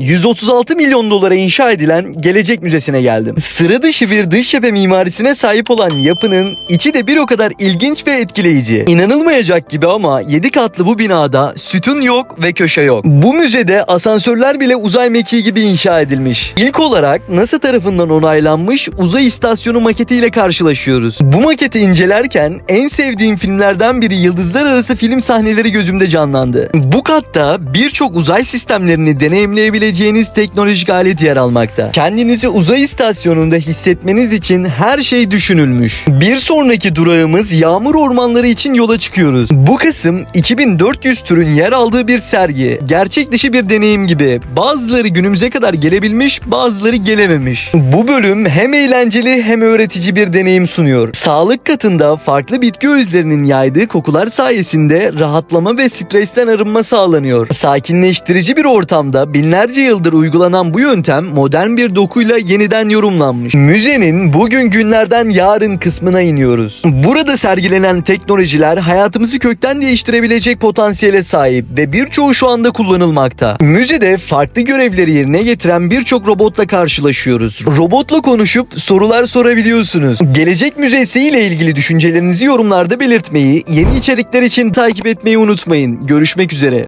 136 milyon dolara inşa edilen Gelecek Müzesi'ne geldim. Sıra dışı bir dış cephe mimarisine sahip olan yapının içi de bir o kadar ilginç ve etkileyici. İnanılmayacak gibi ama 7 katlı bu binada sütun yok ve köşe yok. Bu müzede asansörler bile uzay mekiği gibi inşa edilmiş. İlk olarak NASA tarafından onaylanmış uzay istasyonu maketiyle karşılaşıyoruz. Bu maketi incelerken en sevdiğim filmlerden biri Yıldızlar Arası film sahneleri gözümde canlandı. Bu katta birçok uzay sistemlerini deneyimleyebileceğiniz teknolojik alet yer almakta. Kendinizi uzay istasyonunda hissetmeniz için her şey düşünülmüş. Bir sonraki durağımız yağmur ormanları için yola çıkıyoruz. Bu kısım 2400 türün yer aldığı bir sergi. Gerçek dışı bir deneyim gibi. Bazıları günümüze kadar gelebilmiş, bazıları gelememiş. Bu bölüm hem eğlenceli hem öğretici bir deneyim sunuyor. Sağlık katında farklı bitki özlerinin yaydığı kokular sayesinde rahatlama ve stresten arınma sağlanıyor. Sakinleştirici bir ortamda binlerce yıldır uygulanan bu yöntem modern bir dokuyla yeniden yorumlanmış. Müzenin bugün günlerden yarın kısmına iniyoruz. Burada sergilenen teknolojiler hayatımızı kökten değiştirebilecek potansiyele sahip ve birçoğu şu anda kullanılmakta. Müzede farklı görevleri yerine getiren birçok robotla karşılaşıyoruz. Robotla konuşup sorular sorabiliyorsunuz. Gelecek Müzesi ile ilgili düşüncelerinizi yorumlarda belirtmeyi, yeni içerikler için takip etmeyi unutmayın. Görüşmek üzere.